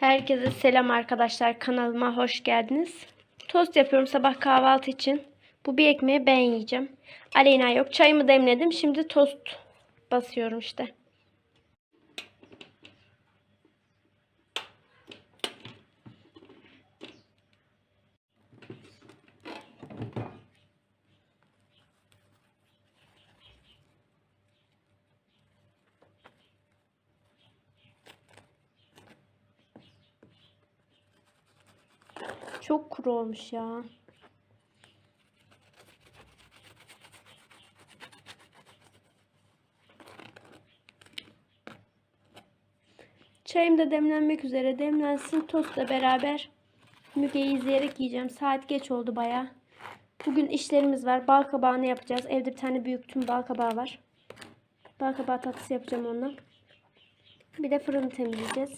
Herkese selam arkadaşlar. Kanalıma hoş geldiniz. Tost yapıyorum sabah kahvaltı için. Bu bir ekmeği ben yiyeceğim. Aleyna yok. Çayımı demledim. Şimdi tost basıyorum işte. Çok kuru olmuş ya. Çayım da demlenmek üzere. Demlensin tostla beraber Müge'yi izleyerek yiyeceğim. Saat geç oldu baya. Bugün işlerimiz var. Bal kabağını yapacağız. Evde bir tane büyük tüm bal kabağı var. Bal kabağı tatlısı yapacağım onunla. Bir de fırını temizleyeceğiz.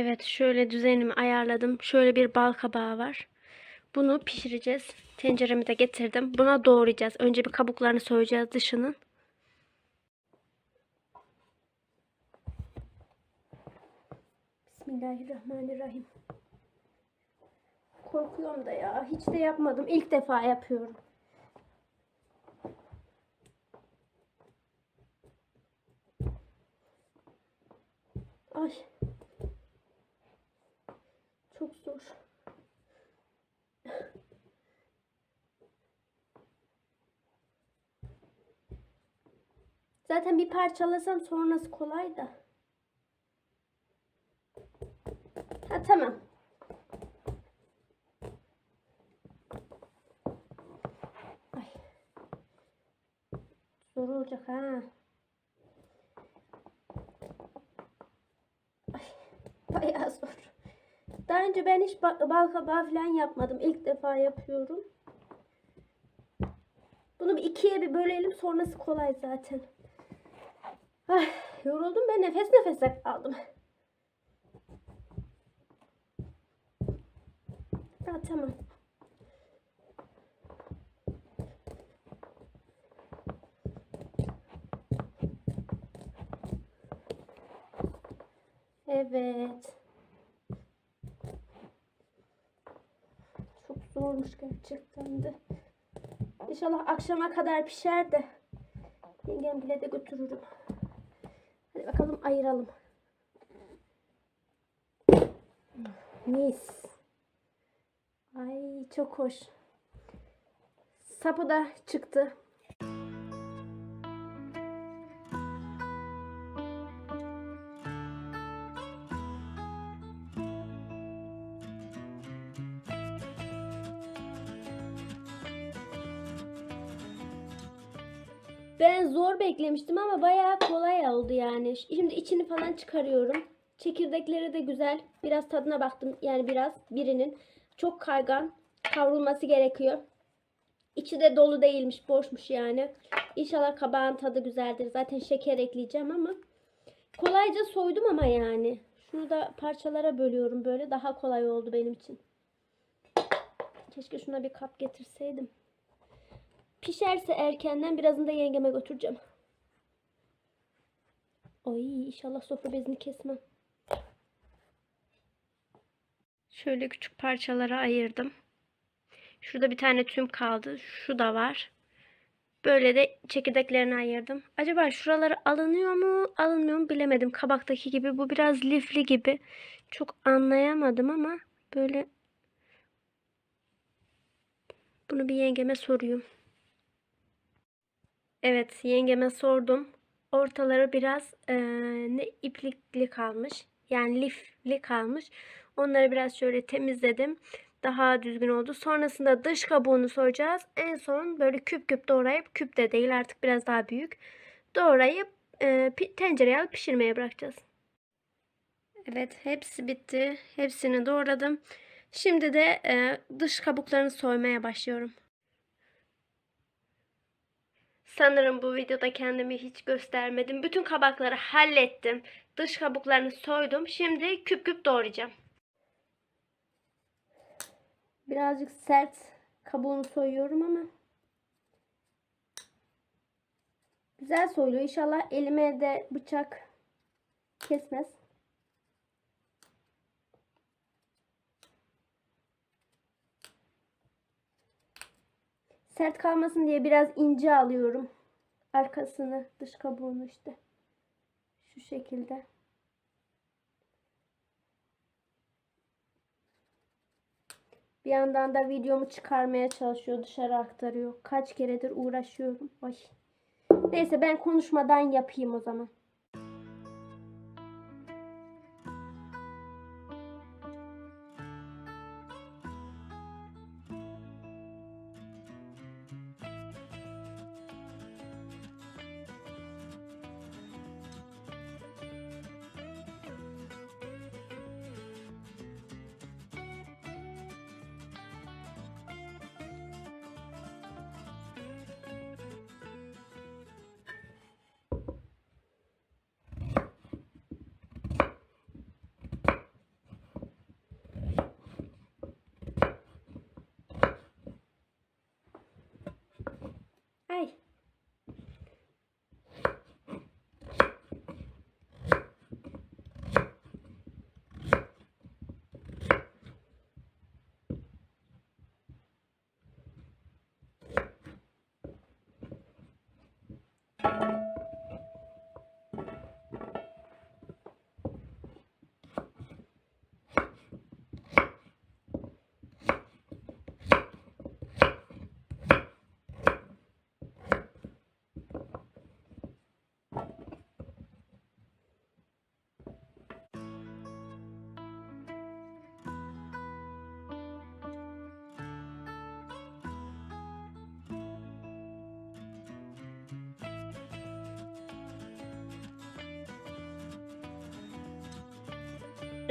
Evet şöyle düzenimi ayarladım. Şöyle bir bal kabağı var. Bunu pişireceğiz. Tenceremi de getirdim. Buna doğrayacağız. Önce bir kabuklarını soyacağız dışının. Bismillahirrahmanirrahim. Korkuyorum da ya. Hiç de yapmadım. İlk defa yapıyorum. Ay. Çok zor. Zaten bir parçalasam sonrası kolay da. Ha tamam. Ay. Zor olacak ha. Ay. Bayağı zor. Daha önce ben hiç ba- bal kabağı falan yapmadım. İlk defa yapıyorum. Bunu bir ikiye bir bölelim. Sonrası kolay zaten. Yoruldum ben nefes nefese kaldım. Ha, tamam. Evet. Çok zormuş gerçekten de. İnşallah akşama kadar pişer de yengem bile de götürürüm. Bakalım ayıralım. Mis. Ay çok hoş. Sapı da çıktı. Ben zor beklemiştim ama bayağı kolay oldu yani. Şimdi içini falan çıkarıyorum. Çekirdekleri de güzel. Biraz tadına baktım. Yani biraz birinin. Çok kaygan. Kavrulması gerekiyor. İçi de dolu değilmiş. Boşmuş yani. İnşallah kabağın tadı güzeldir. Zaten şeker ekleyeceğim ama. Kolayca soydum ama yani. Şunu da parçalara bölüyorum böyle. Daha kolay oldu benim için. Keşke şuna bir kap getirseydim. Pişerse erkenden birazını da yengeme götüreceğim. Ay inşallah sofra bezini kesmem. Şöyle küçük parçalara ayırdım. Şurada bir tane tüm kaldı. Şu da var. Böyle de çekirdeklerini ayırdım. Acaba şuraları alınıyor mu alınmıyor mu bilemedim. Kabaktaki gibi bu biraz lifli gibi. Çok anlayamadım ama böyle bunu bir yengeme sorayım. Evet, yengeme sordum. Ortaları biraz eee, ne iplikli kalmış. Yani lifli kalmış. Onları biraz şöyle temizledim. Daha düzgün oldu. Sonrasında dış kabuğunu soyacağız. En son böyle küp küp doğrayıp küp de değil artık biraz daha büyük. Doğrayıp pi- tencereye alıp pişirmeye bırakacağız. Evet hepsi bitti. Hepsini doğradım. Şimdi de e, dış kabuklarını soymaya başlıyorum. Sanırım bu videoda kendimi hiç göstermedim. Bütün kabakları hallettim. Dış kabuklarını soydum. Şimdi küp küp doğrayacağım. Birazcık sert kabuğunu soyuyorum ama güzel soyuluyor. İnşallah elime de bıçak kesmez. Sert kalmasın diye biraz ince alıyorum. Arkasını, dış kabuğunu işte. Şu şekilde. Bir yandan da videomu çıkarmaya çalışıyor, dışarı aktarıyor. Kaç keredir uğraşıyorum. Ay. Neyse ben konuşmadan yapayım o zaman.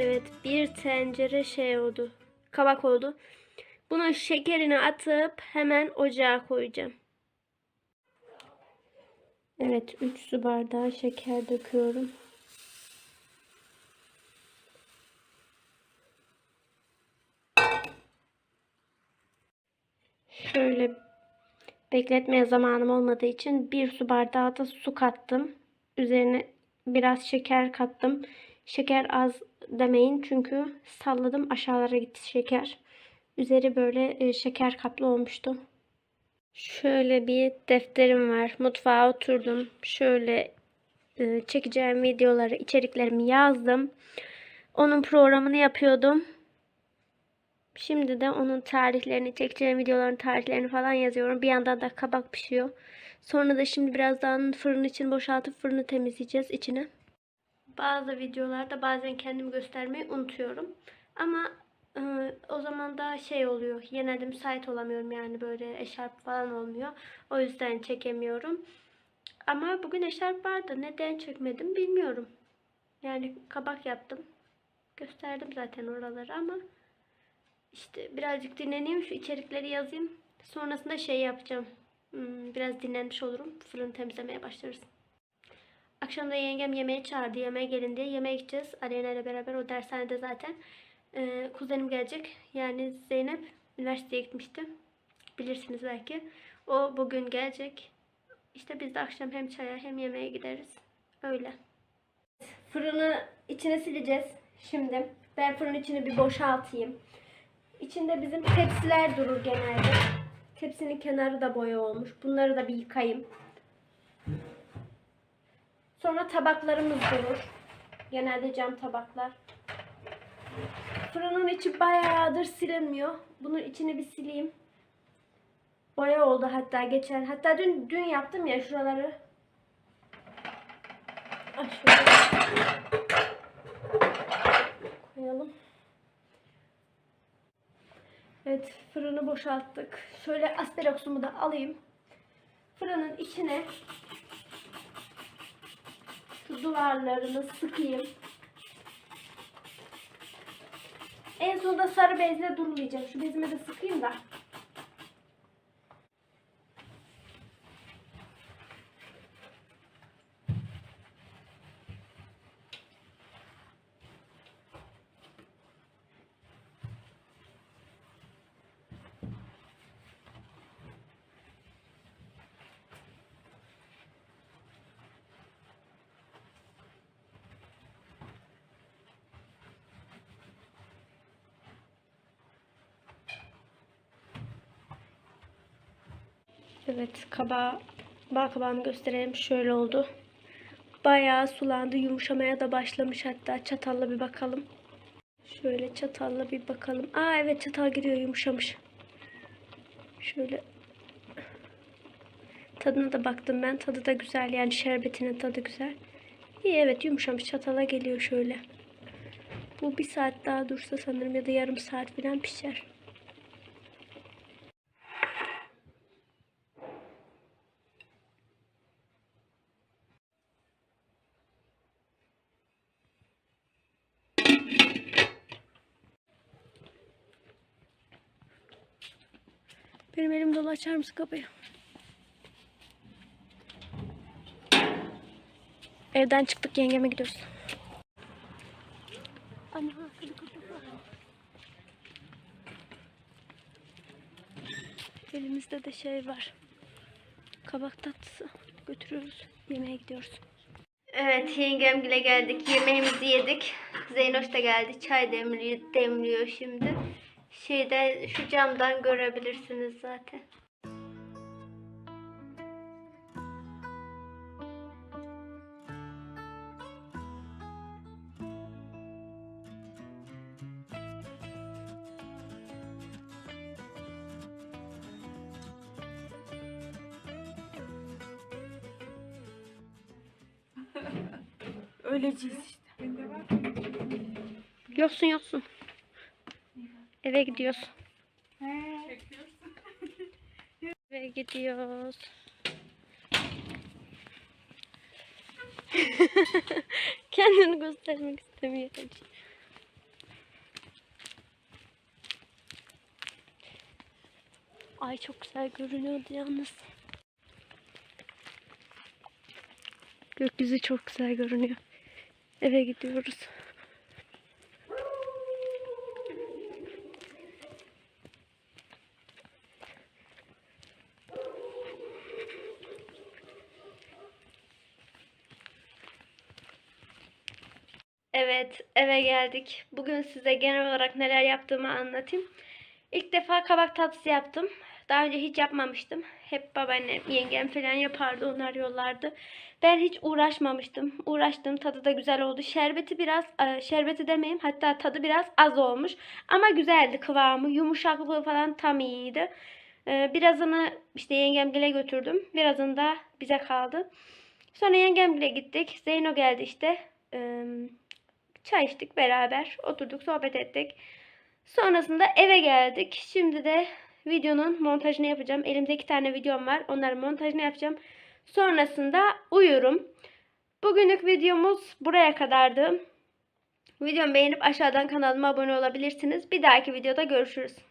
Evet bir tencere şey oldu. Kabak oldu. Bunun şekerini atıp hemen ocağa koyacağım. Evet 3 su bardağı şeker döküyorum. Şöyle bekletmeye zamanım olmadığı için bir su bardağı da su kattım. Üzerine biraz şeker kattım. Şeker az demeyin çünkü salladım aşağılara gitti şeker. Üzeri böyle e, şeker kaplı olmuştu. Şöyle bir defterim var. Mutfağa oturdum. Şöyle e, çekeceğim videoları, içeriklerimi yazdım. Onun programını yapıyordum. Şimdi de onun tarihlerini, çekeceğim videoların tarihlerini falan yazıyorum. Bir yandan da kabak pişiyor. Sonra da şimdi birazdan fırın için boşaltıp fırını temizleyeceğiz içine. Bazı videolarda bazen kendimi göstermeyi unutuyorum. Ama e, o zaman da şey oluyor. Genelde müsait olamıyorum yani böyle eşarp falan olmuyor. O yüzden çekemiyorum. Ama bugün eşarp vardı. Neden çekmedim bilmiyorum. Yani kabak yaptım. Gösterdim zaten oraları ama işte birazcık dinleneyim. Şu içerikleri yazayım. Sonrasında şey yapacağım. Hmm, Biraz dinlenmiş olurum. Fırını temizlemeye başlarız. Akşam da yengem yemeğe çağırdı. Yemeğe gelin diye. Yemeğe gideceğiz. Aleyna ile beraber. O dershanede zaten. Ee, kuzenim gelecek. Yani Zeynep üniversiteye gitmişti. Bilirsiniz belki. O bugün gelecek. İşte biz de akşam hem çaya hem yemeğe gideriz. Öyle. Fırını içine sileceğiz. Şimdi ben fırın içini bir boşaltayım. İçinde bizim tepsiler durur genelde. Tepsinin kenarı da boya olmuş. Bunları da bir yıkayayım. Sonra tabaklarımız durur. Genelde cam tabaklar. Fırının içi bayağıdır silinmiyor. Bunun içini bir sileyim. Boya oldu hatta geçen. Hatta dün dün yaptım ya şuraları. Ah. Koyalım. Evet fırını boşalttık. Şöyle aspiroksumu da alayım. Fırının içine duvarlarını sıkayım. En sonunda sarı bezle durmayacağım. Şu bezime de sıkayım da. Evet kabağı, bal kabağımı göstereyim. Şöyle oldu. Bayağı sulandı. Yumuşamaya da başlamış hatta. Çatalla bir bakalım. Şöyle çatalla bir bakalım. Aa evet çatal giriyor yumuşamış. Şöyle tadına da baktım ben. Tadı da güzel yani şerbetinin tadı güzel. İyi evet yumuşamış. Çatala geliyor şöyle. Bu bir saat daha dursa sanırım ya da yarım saat falan pişer. Benim elim dolu açar mısın kapıyı? Evden çıktık yengeme gidiyoruz. Ana, hadi kapat. Elimizde de şey var. Kabak tatlısı. Götürüyoruz. Yemeğe gidiyoruz. Evet yengemgile geldik. Yemeğimizi yedik. Zeynoş da geldi. Çay demliyor, demliyor şimdi. Şeyde şu camdan görebilirsiniz zaten. Öleceğiz işte. Yoksun yoksun. Eve gidiyoruz. Eve gidiyoruz. Kendini göstermek istemiyor. Ay çok güzel görünüyordu yalnız. Gökyüzü çok güzel görünüyor. Eve gidiyoruz. Evet, eve geldik. Bugün size genel olarak neler yaptığımı anlatayım. İlk defa kabak tatlısı yaptım. Daha önce hiç yapmamıştım. Hep babaannem, yengem falan yapardı, onlar yollardı. Ben hiç uğraşmamıştım. Uğraştım, tadı da güzel oldu. Şerbeti biraz, e, şerbeti demeyeyim, hatta tadı biraz az olmuş. Ama güzeldi kıvamı, yumuşaklığı falan tam iyiydi. E, Birazını işte yengemgile götürdüm. Birazını da bize kaldı. Sonra yengemgile gittik. Zeyno geldi işte. Çay içtik beraber. Oturduk sohbet ettik. Sonrasında eve geldik. Şimdi de videonun montajını yapacağım. Elimde iki tane videom var. Onların montajını yapacağım. Sonrasında uyurum. Bugünlük videomuz buraya kadardı. Videomu beğenip aşağıdan kanalıma abone olabilirsiniz. Bir dahaki videoda görüşürüz.